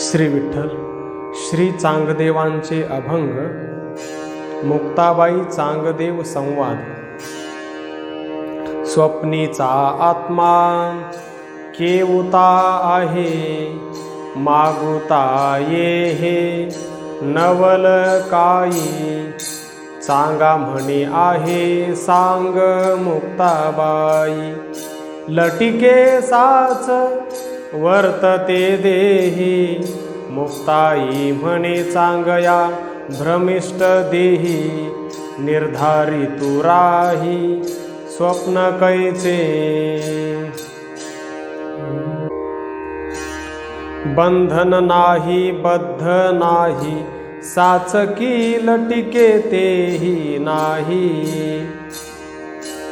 श्री विठ्ठल श्री चांगदेवांचे अभंग मुक्ताबाई चांगदेव संवाद. स्वप्नीचा आत्मा केवता आहे मागुता ये हे नवल काही सांगा म्हणे आहे सांग मुक्ताबाई. लटिके साच वर्तते देही. मुक्ताई म्हणे चांगया भ्रमिष्ट देही. निर्धारी राही स्वप्न कैचे. बंधन नाही बद्ध नाही साच किल टिके तेही नाही.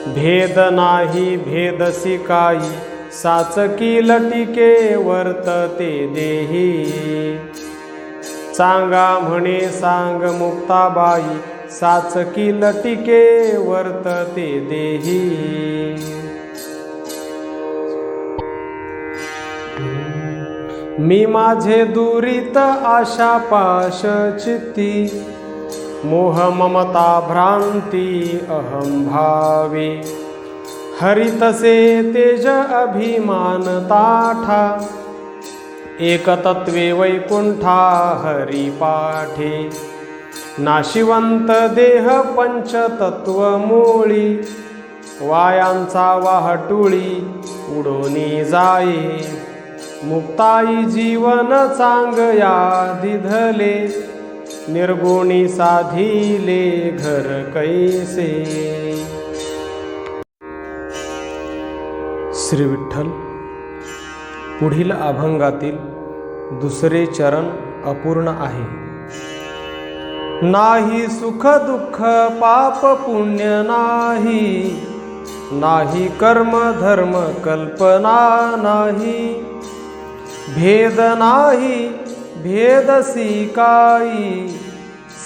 भेद नाही भेदसी काही साचकी लटिके वर्तते देही. सांगा म्हणे सांग मुक्ताबाई साचकी लटिके वर्तते देही. मी माझे दुरित आशा पाश चित्ती मोह ममता भ्रांती अहम भावे. हरितसे तेज अभिमानताठा एकतत्वे वैकुंठा हरिपाठे नाशिवंत देह पंचतत्व मोळी वायांचा वाहटुळी उडोनी जाये मुक्ताई जीवन चांगया दिधले निर्गुणी साधिले घर कैसे? श्री विठ्ठल पुढील अभंगातील दुसरे चरण अपूर्ण आहे. नाही सुख दुःख पाप पुण्य नाही. नाही कर्म धर्म कल्पना नाही. भेद नाही भेदसी काही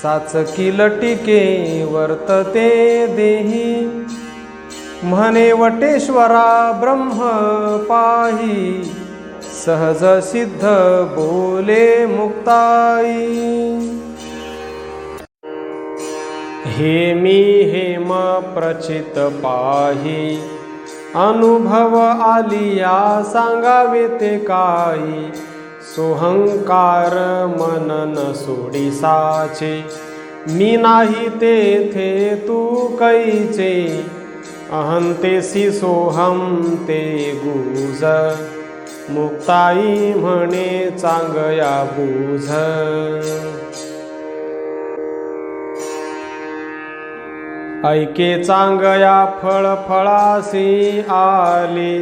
साचकी लटिके वर्तते देही. म्हणे वटेश्वरा ब्रह्म पाही सहज सिद्ध बोले मुक्ताई. हे मी हेम प्रचित पाही अनुभव आलिया सांगावे ते काही. सोहंकार मनन सोडिसाचे मी नाही तेथे तू कैचे. अहंतेसी सोहम ते गुज। मुक्ताई म्हणे चांगया बुझ ऐके चांगया फळ फळासी आले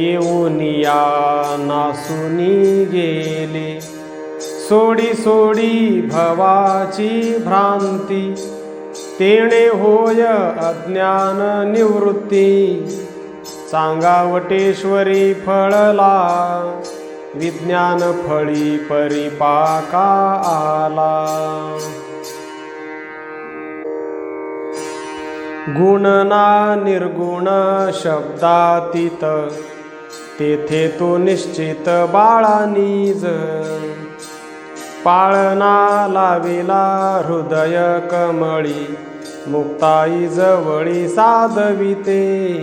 येऊन या नासुनी गेले। सोडी सोडी भवाची भ्रांती तेणे होय अज्ञान निवृत्ती. चांगावटेश्वरी फळला विज्ञान फळी परिपाका आला. गुणना निर्गुण शब्दातीत तेथे तो निश्चित बाळा निज. पाळना लाविला हृदय कमळी मुक्ताई जवळी साधविते.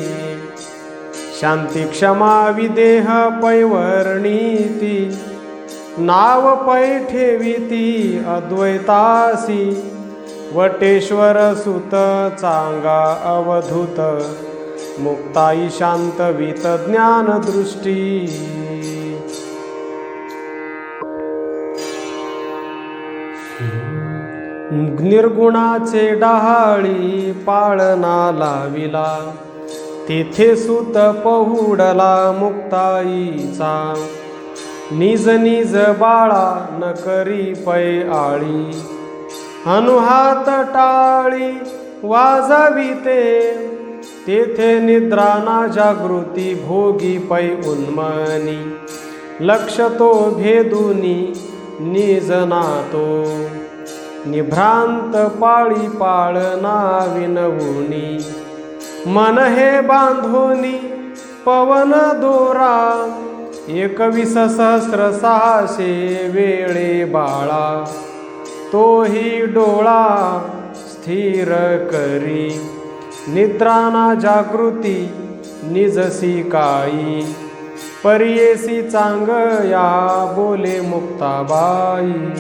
शांती क्षमा विदेह पैवर्णीती. नाव पै ठेविती अद्वैतासी. वटेश्वर सुत चांगा अवधूत. मुक्ताई शांतवित ज्ञानदृष्टी. निर्गुणाचे डहाळी पाळना लाविला. तेथे सुत पहुडला मुक्ताईचा. निज निज बाळा न करी पै आळी. अनुहात टाळी वाजविते तेथे निद्राना जागृती भोगी पै उन्मनी. लक्ष तो भेदुनी निजना तो. निभ्रांत पाळी पाळना विनवुनी मन हे बांधोनी पवन दोरा. एकवीस सहस्र सहाशे वेळे बाळा. तोही डोळा स्थिर करी. निद्राना जागृती निजसी काई परियेसी चांगया बोले मुक्ताबाई.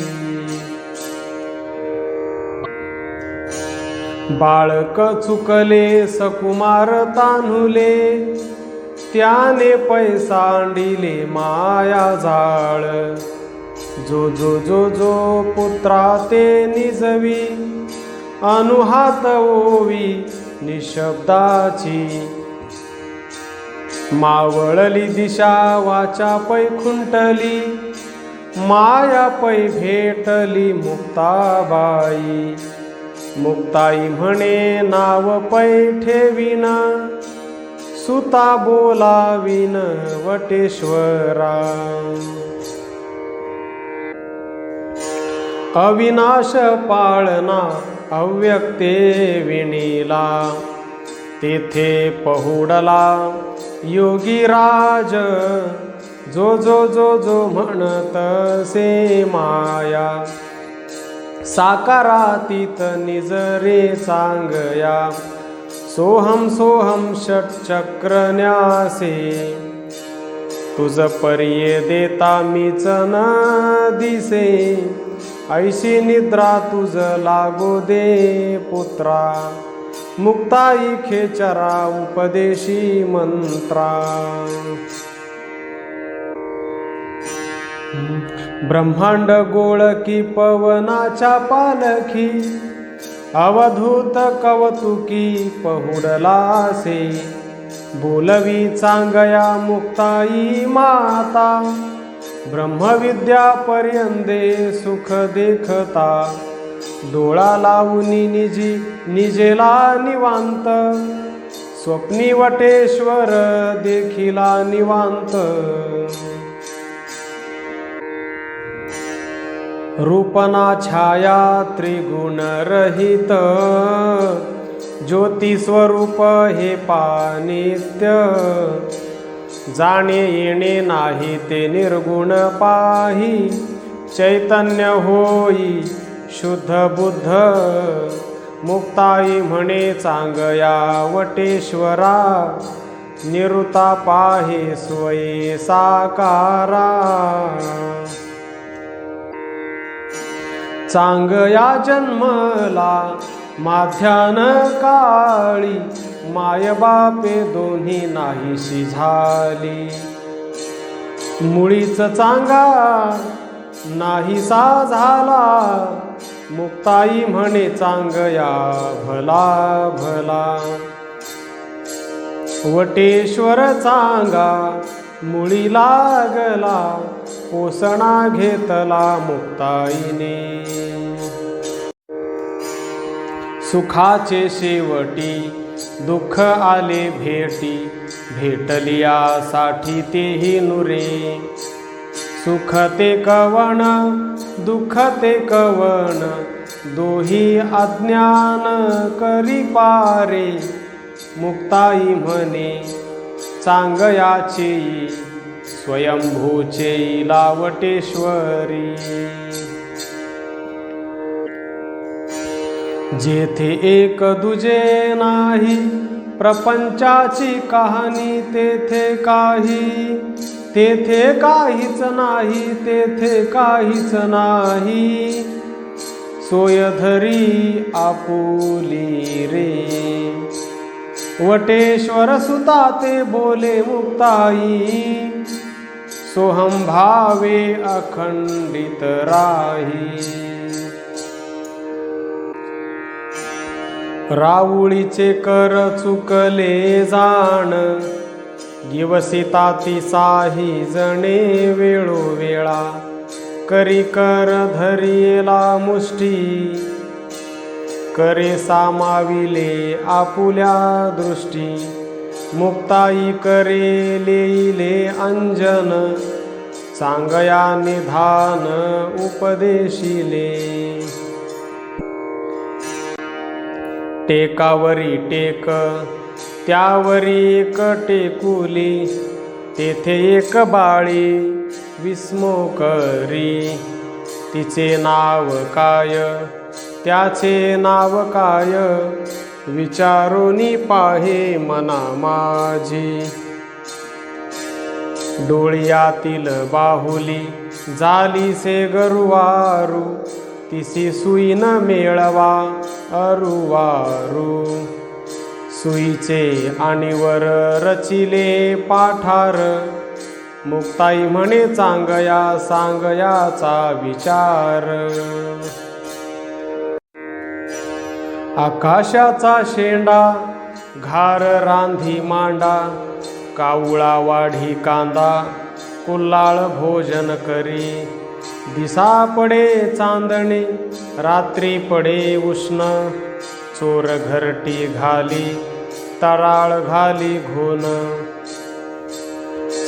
बाळक चुकले सकुमार तान्हुले त्याने पैसांडिले माया झाळ जो जो जो जो पुत्रा ते निजवी अनुहात ओवी निशब्दाची. मावळली दिशा वाचा पै खुंटली माया पै भेटली मुक्ताबाई. मुक्ताई म्हणे नाव पै ठेवीन सुता बोलाविन वटेश्वरा. अविनाश पाळना अव्यक्ते विणीला. तेथे पहुडला योगी राज जो जो जो जो म्हणत से माया. साकारातीत निजरे सांगया। सोहम सोहम षटचक्रन्यासे तुझ पर्ये देता मीच न दिसे। ऐशी निद्रा तुझ लागो दे पुत्रा। मुक्ताई खेचरा उपदेशी मंत्रा। ब्रह्मांड गोळकी पवनाच्या पालखी अवधूत कवतुकी पहुडलासे. बोलवी चांगया मुक्ताई माता ब्रह्मविद्या पर्यंदे सुख देखता. डोळा लावूनी निजी निजेला निवांत स्वप्नी वटेश्वर देखिला निवांत. रूपना छाया त्रिगुण रहित हे पानित्य जाणे येणे नाही ते निर्गुण पाही चैतन्य होई शुद्ध बुद्ध मुक्ताई म्हणे चांगया वटेश्वरा निरुता पाहे स्वये साकारा. चांगया जन्मला माध्यान काळी मायबापे दोन्ही नाहीशी झाली. मुळीच चांगा नाहीसा झाला मुक्ताई म्हणे चांगया भला भला. वटेश्वर चांगा मुळी लागला पोसणा घेतला मुक्ताईने. सुखाचे शेवटी दुःख आले भेटी भेटलियासाठी तेही नुरे. सुख ते कवण दुःख ते कवण दोही अज्ञान करी पारे. मुक्ताई म्हणे चांगयाचे स्वयंभूचे लावटेश्वरी. जेथे एक दुजे नाही प्रपंचाची कहाणी तेथे काही. तेथे काहीच नाही तेथे काहीच नाही. सोयधरी आपुली रे. वटेश्वर सुता ते बोले मुक्ताई. सोहम भावे अखंडित राही। राऊळीचे कर चुकले जाण गिवसिता साही जणे वेळोवेळा करी कर धरिला मुष्टी करे सामाविले आपुल्या दृष्टी। मुक्ताई करे अंजन सांगया निधान उपदेशिले. टेकावरी टेक त्यावरी एक टेकुली तेथे एक बाळी विस्मोकरी तिचे नाव काय त्याचे नाव काय विचारुनी पाहे मना माझी. डोळ्यातील बाहुली झाली से गरुवारू तिसी सुई न मेळवा अरुवारू. सुईचे आणीवर रचिले पाठार मुक्ताई म्हणे चांगया सांगयाचा विचार. आकाशाचा शेंडा घार रांधी मांडा कावळा वाढी कांदा कुल्लाळ भोजन करी. दिसा पडे चांदणी रात्री पडे उष्ण. चोर घरटी घाली तराळ घाली घोन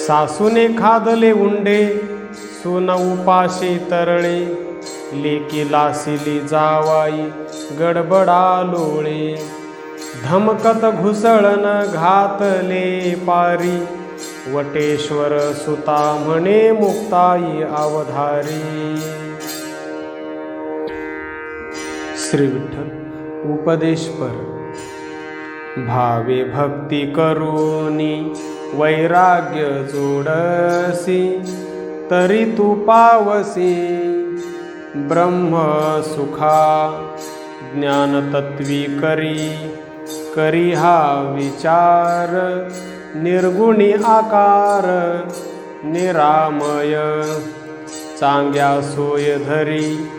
सासूने खादले उंडे सुन उपाशी तरळे. लेकी लासिली जावाई गडबडा लोळे. धमकत घुसळण घातले पारी. वटेश्वर सुता म्हणे मुक्ताई अवधारी. श्री विठ्ठल उपदेशपर भावे भक्ती करूनी वैराग्य जोडसी. तरी तू पावसी. ब्रह्म सुखा ज्ञानतत्विकरी करिहाविचार निर्गुणि आकार निरामय। चाङ्ग्या सोयधरी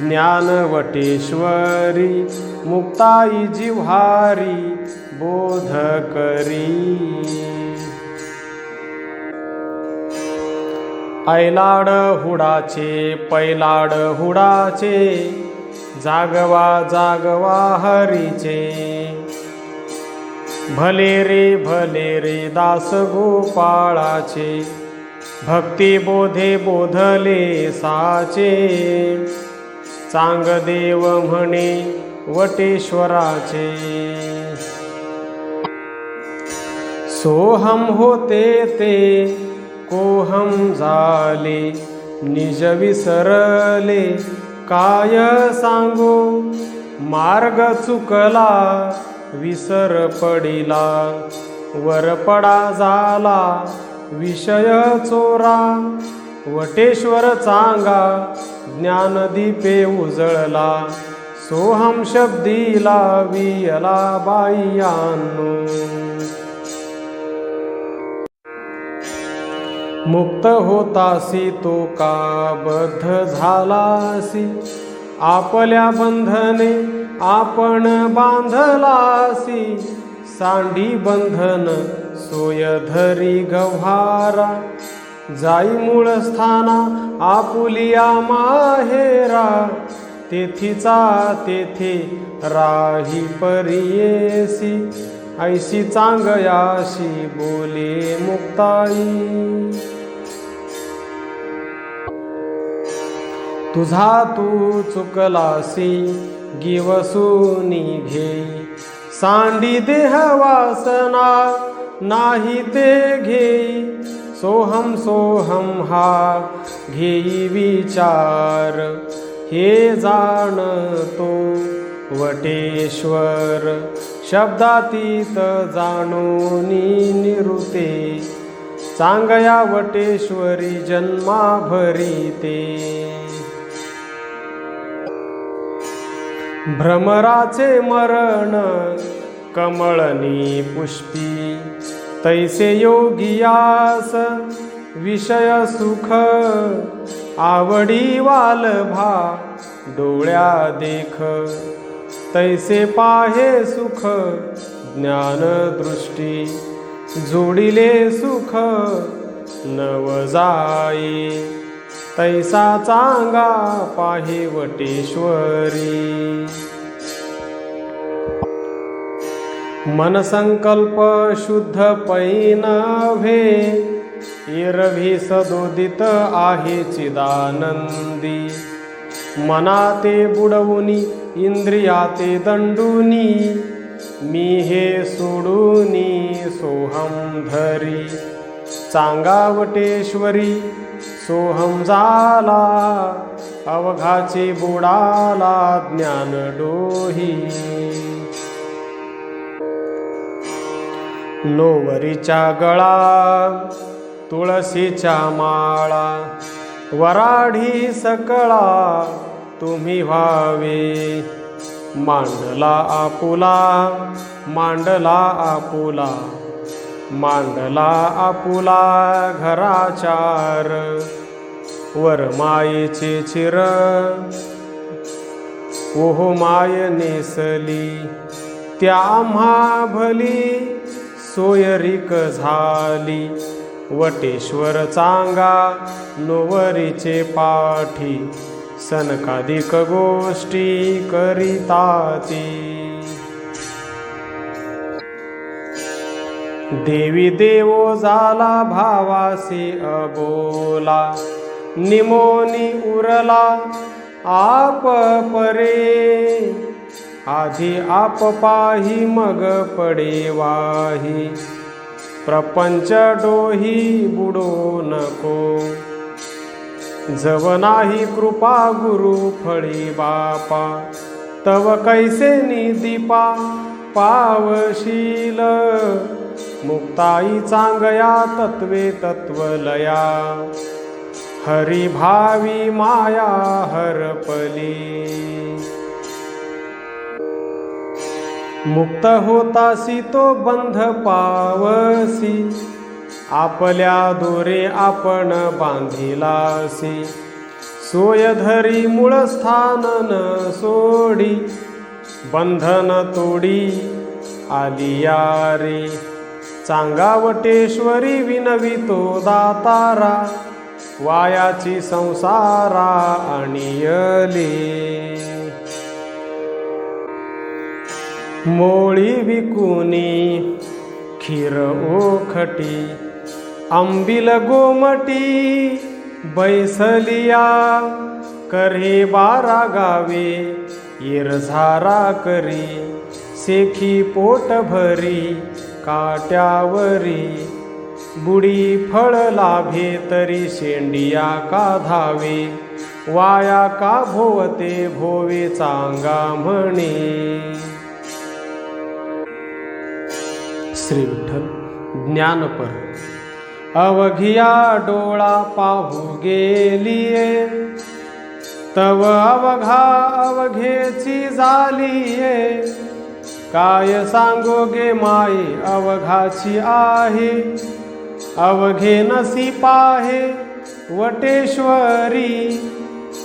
ज्ञानवटेश्वरी मुक्ताई जिहारि बोधकरी। ऐलाड हुडाचे पैलाड हुडाचे जागवा जागवा हरीचे. भले रे भले रे दास गोपाळाचे भक्ती बोधे बोधले साचे. चांग देव म्हणे वटेश्वराचे. सोहम होते ते कोहम झाले निज विसरले काय सांगू? मार्ग चुकला विसर पडिला वरपडा झाला विषय चोरा. वटेश्वर चांगा ज्ञानदीपे उजळला सोहम शब्दीला वियला बाईयांनो मुक्त होतासी तो का बद्ध झालासी? आपल्या बंधने आपण बांधलासी. सांडी बंधन सोयधरी गव्हारा. जाई मूळ स्थाना आपुलिया माहेरा. तेथीचा तेथे राही परियेसी. ऐशी चांगयाशी बोले मुक्ताई। तुझा तू चुकलासी गिवसूनी घे। सांडी देह वासना नाही ते घे। सोहम सोहम हा घेई विचार। हे जाणतो वटेश्वर। शब्दातीत जाणोनी निरुते चांगया वटेश्वरी जन्मा भरीते भ्रमराचे मरण कमळनी पुष्पी तैसे योगियास विषय सुख आवडी वालभा डोळ्या देख. तैसे पाहे सुख ज्ञानदृष्टी जोडिले सुख नव जाई। तैसा चांगा पाहि वटेश्वरी। मन संकल्प शुद्ध पैनभे इरभी सदोदित आहे चिदानंदी। मनाते बुडवुनी इंद्रियाते दंडुनी मी हे सोडूनी सोहम धरी. चांगावटेश्वरी सोहम झाला अवघाचे बुडाला ज्ञान डोही. लोवरीच्या गळा तुळशीच्या माळा वराढी सकळा तुम्ही व्हावे. मांडला आपुला मांडला आपुला. मांडला आपुला घराचार. वरमायेचे चिर ओहो माय नेसली. त्या भली सोयरीक झाली. वटेश्वर चांगा नोवरीचे पाठी सनकाधिक गोष्टी करिताती. देवी देवो झाला भावासी अबोला निमोनी उरला आप परे. आधी आप पाही मग पडे वाही. प्रपंच डोही बुडो नको. जव नाही कृपा गुरु फळी बापा. तव कैसे निदीपा पावशील. मुक्ताई चांगया तत्वे तत्वलया हरी भावी माया हरपली मुक्त होतासी तो बंध पावसी. आपल्या दोरे आपण बांधिलासी. सोयधरी मूळ स्थान न सोडी. बंधन तोडी आलिया रे चांगावटेश्वरी विनवितो दातारा. वायाची संसारा आणियले मोळी विकुनी खीर ओखटी आंबिल गोमटी बैसलिया करे बारा गावे इरझारा करी सेखी पोट भरी काट्यावरी बुडी फळ लाभे तरी शेंडिया का धावे वाया का भोवते भोवे चांगा म्हणे. श्री विठ्ठल ज्ञानपर. अवघिया डोळा पाहू गेलिये. तव अवघा अवघेची झालीये. काय सांगो गे माये अवघाची आहे. अवघे नसी पाहे वटेश्वरी.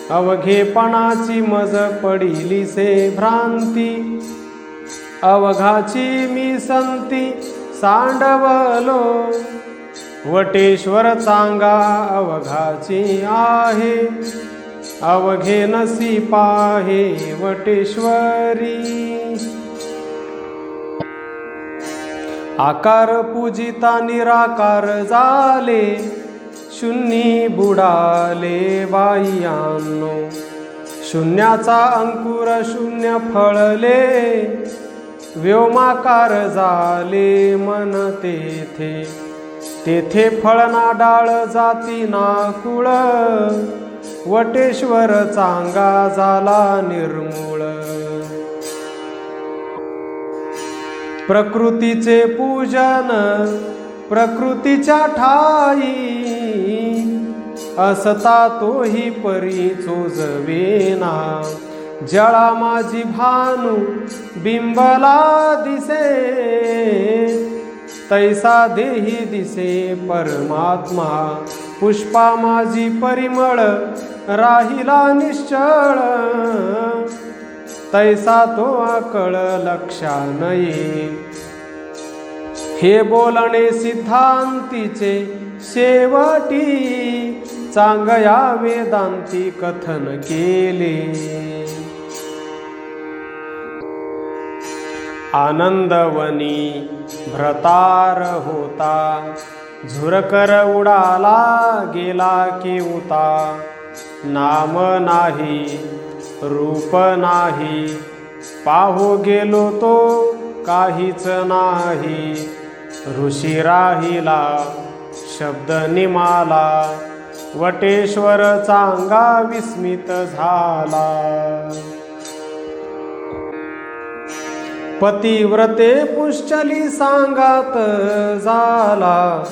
अवघेपणाची मज पडिली से भ्रांती. अवघाची मी संती सांडवलो. वटेश्वर चांगा अवघाची आहे. अवघे नसी पाहे वटेश्वरी. आकार पूजिता निराकार झाले शून्य बुडाले बाईयानो शून्याचा अंकुर शून्य फळले. व्योमाकार झाले मन तेथे. तेथे फळना डाळ जाती ना कुळ. वटेश्वर चांगा झाला निर्मूळ. प्रकृतीचे पूजन प्रकृतीच्या ठाई. असता तोही परी चोजवेना जळा माझी भानू बिंबला दिसे तैसा देही दिसे परमात्मा. पुष्पा माझी परिमळ राहिला निश्चळ. तैसा तो आकळ लक्षा नये हे बोलणे सिद्धांतीचे शेवटी चांगया वेदांती कथन केले. आनंदवनी भ्रतार होता झुरकर उडाला गेला केवता नाम नाही रूप नाही पाहू गेलो तो काहीच नाही. ऋषी राहिला शब्द निमाला वटेश्वर चांगा विस्मित झाला. पतिव्रते पुश्चली सांगात झाला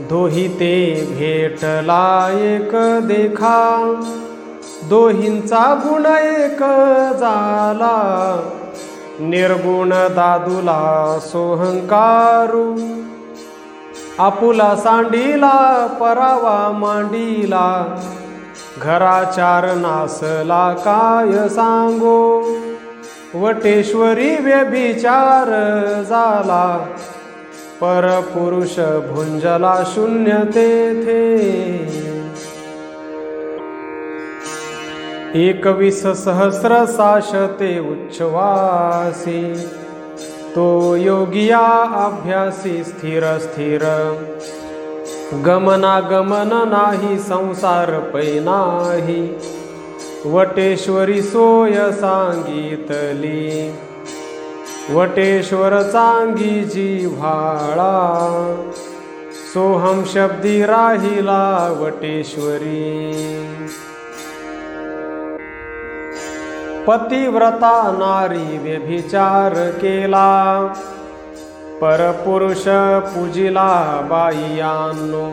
दोही ते भेटला एक देखा. दोहींचा गुण एक झाला निर्गुण दादूला सोहंकारू. आपुला सांडीला परावा मांडीला. घराचार नासला काय सांगो? वटेश्वरी व्यभिचार झाला. परपुरुष भुंजला शून्य तेथे. एकवीस सहस्र साशते उच्छ्वासी. तो योगिया अभ्यासी स्थिर स्थिर. गमनागमन नाही संसार पै नाही वटेश्वरी सोय सांगितली. वटेश्वर चांगी जिव्हाळा सोहम शब्दी राहिला वटेश्वरी. पतिव्रता नारी व्यभिचार केला. परपुरुष पूजिला बाईयांनो.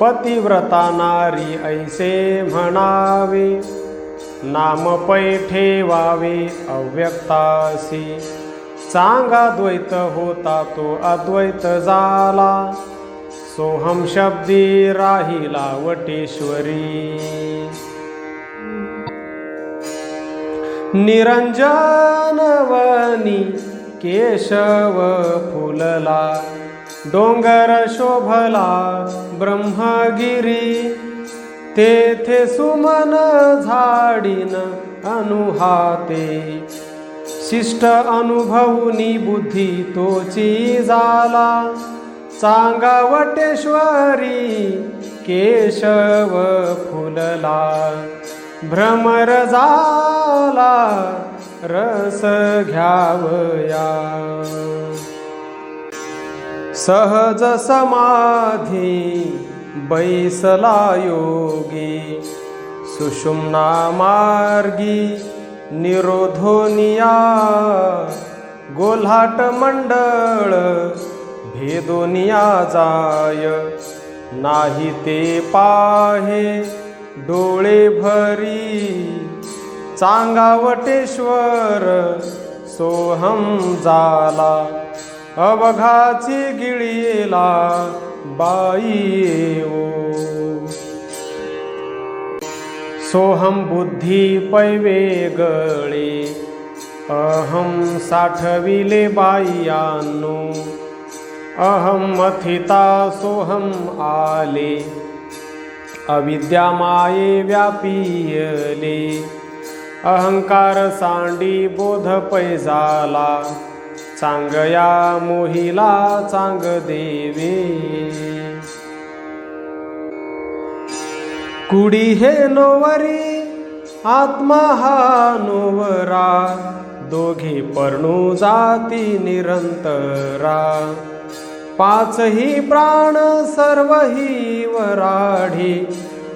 पतिव्रता नारी ऐसे म्हणावे नाम पै ठेवावे अव्यक्तासी. चांगा द्वैत होता तो अद्वैत झाला सोहम शब्दी राहिला वटेश्वरी. निरंजनवनी केशव फुलला डोंगर शोभला ब्रह्मगिरी तेथे सुमन झाडीन अनुहाते. शिष्ट अनुभवनी बुद्धी तोची झाला चांगावटेश्वरी केशव फुलला. भ्रमर झाला रस घ्यावया. सहज समाधी बैसला योगी सुषुम्ना मार्गी निरोधोनिया गोल्हाट मंडळ भेदोनिया जाय नाही ते पाहे डोळे भरी चांगावटेश्वर सोहम झाला अवघाची गिळीला बाई ओ सोहम बुद्धी पैवे गळे अहम साठविले बाईयांनो. अहम मथिता सोहम आले अविद्या माये व्यापियले. अहंकार सांडी बोध पैजाला चांगया मोहिला चांग देवी. कुडी हे नोवरी आत्मा हा नोवरा. दोघी पर्णू जाती निरंतरा. पाचही प्राण सर्वही वराढी.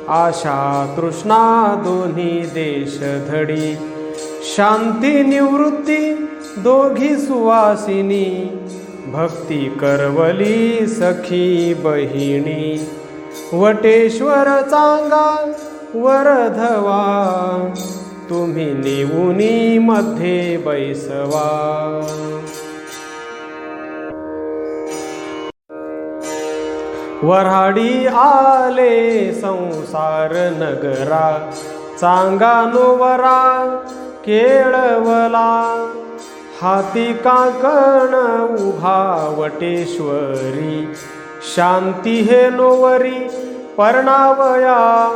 आशा तृष्णा दोन्ही देश धडी शांती निवृत्ती दोघी सुवासिनी भक्ती करवली सखी बहिणी. वटेश्वर चांगा वरधवा तुम्ही निवुनी मध्ये बैसवा. वऱ्हाडी आले संसार नगरा चांगा नोवरा केळवला. हाती काकण उभा वटेश्वरी. शांती हे नोवरी पर्णावया.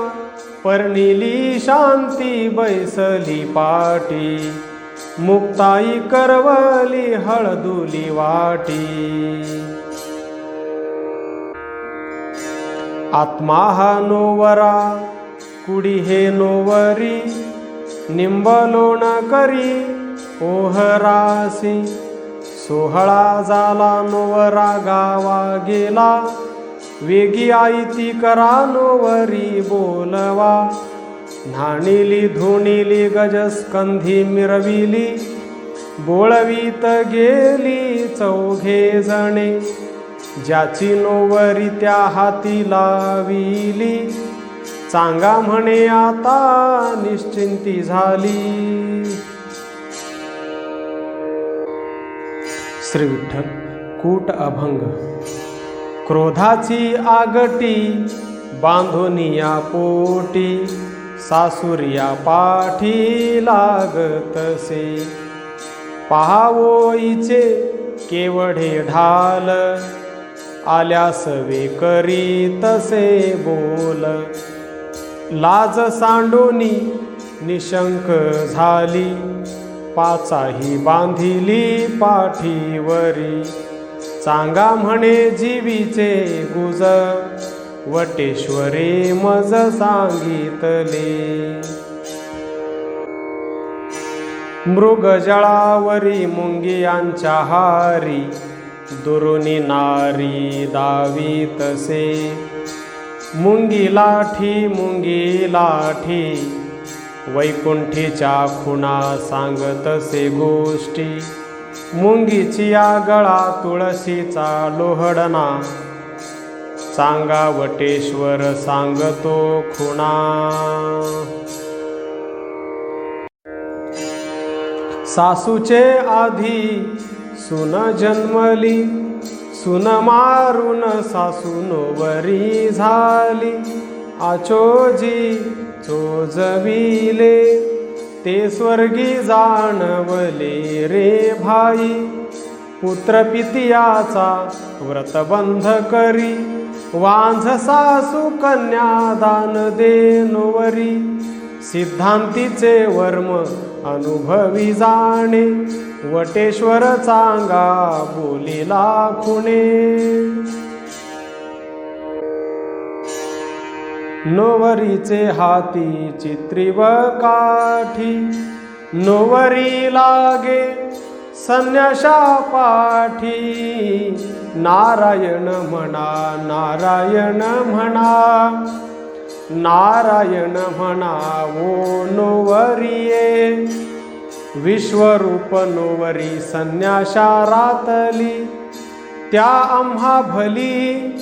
पर्णिली शांती बैसली पाटी. मुक्ताई करवली हळदुली वाटी. आत्मा हा नोवरा कुडी हे नोवरी. निंबलोण करी ओहरासी सोहळा झाला नोवरा गावा गेला. वेगी आई ती करा नोवरी बोलवा. न्हाणिली धुणिली गजस्कंधी मिरविली. बोळवीत गेली चौघे जणे. ज्याची नोवरी त्या हाती लाविली. चांगा म्हणे आता निश्चिंती झाली. श्री विठ्ठल कूट अभंग। क्रोधाची आगटी बांधोनिया पोटी सासुरिया पाठी लागतसे पहावोईचे केवढे ढाल आल्यास वे करी तसे बोल। लाज सांडोनी निशंक झाली पाचाही बांधिली पाठीवरी. चांगा म्हणे जीवीचे गुज वटेश्वरी मज सांगितले. मृगजळावरी मुंगियांच्या हारी दुरुनी नारी दावी तसे. मुंगी लाठी मुंगी लाठी वैकुंठीच्या खुणा सांगतसे गोष्टी. मुंगीची या गळा तुळशीचा लोहडना सांगा वटेश्वर सांगतो खुणा. सासूचे आधी सुन जन्मली सुन मारून सासून वरी झाली. आचोजी चोजविले ते स्वर्गी जाणवले रे भाई. पुत्रपितियाचा व्रतबंध करी वांझ सासू कन्यादान देनोवरी सिद्धांतीचे वर्म अनुभवी जाणे वटेश्वर चांगा बोलिला खुणे. नोवरीचे हाती चित्री व काठी. नोवरी लागे संन्याशा पाठी. नारायण म्हणा नारायण म्हणा. नारायण म्हणा ओ नोवरिये. विश्वरूप नोवरी संन्याशा रातली. त्या आम्हा भली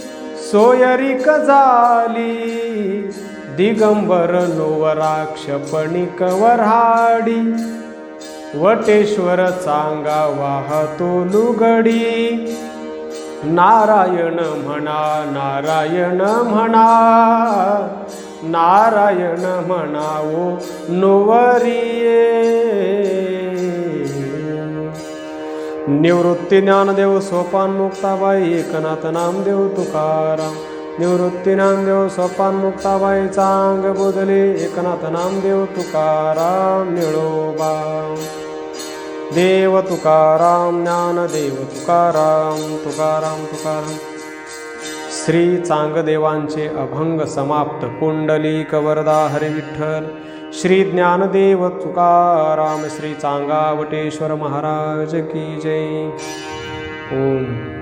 सोयरीक झाली. दिगंबर नोवराक्षपणिक वऱ्हाडी. वटेश्वर चांगा वाहतो लुगडी. नारायण म्हणा नारायण म्हणा. नारायण म्हणावो नोवरिये. निवृत्ती ज्ञानदेव सोपान मुक्ताबाई एकनाथ नामदेव तुकाराम. निवृत्ती नामदेव सोपान मुक्ताबाई चांग बोधले एकनाथ नामदेव तुकाराम निळोबा. देव तुकाराम ज्ञानदेव तुकाराम तुकाराम तुकाराम. श्री चांगदेवांचे अभंग समाप्त. कुंडली वरदा हरिविठ्ठल श्री ज्ञानदेव तुकाराम श्री चांगावटेश्वर महाराज की जय. ओम.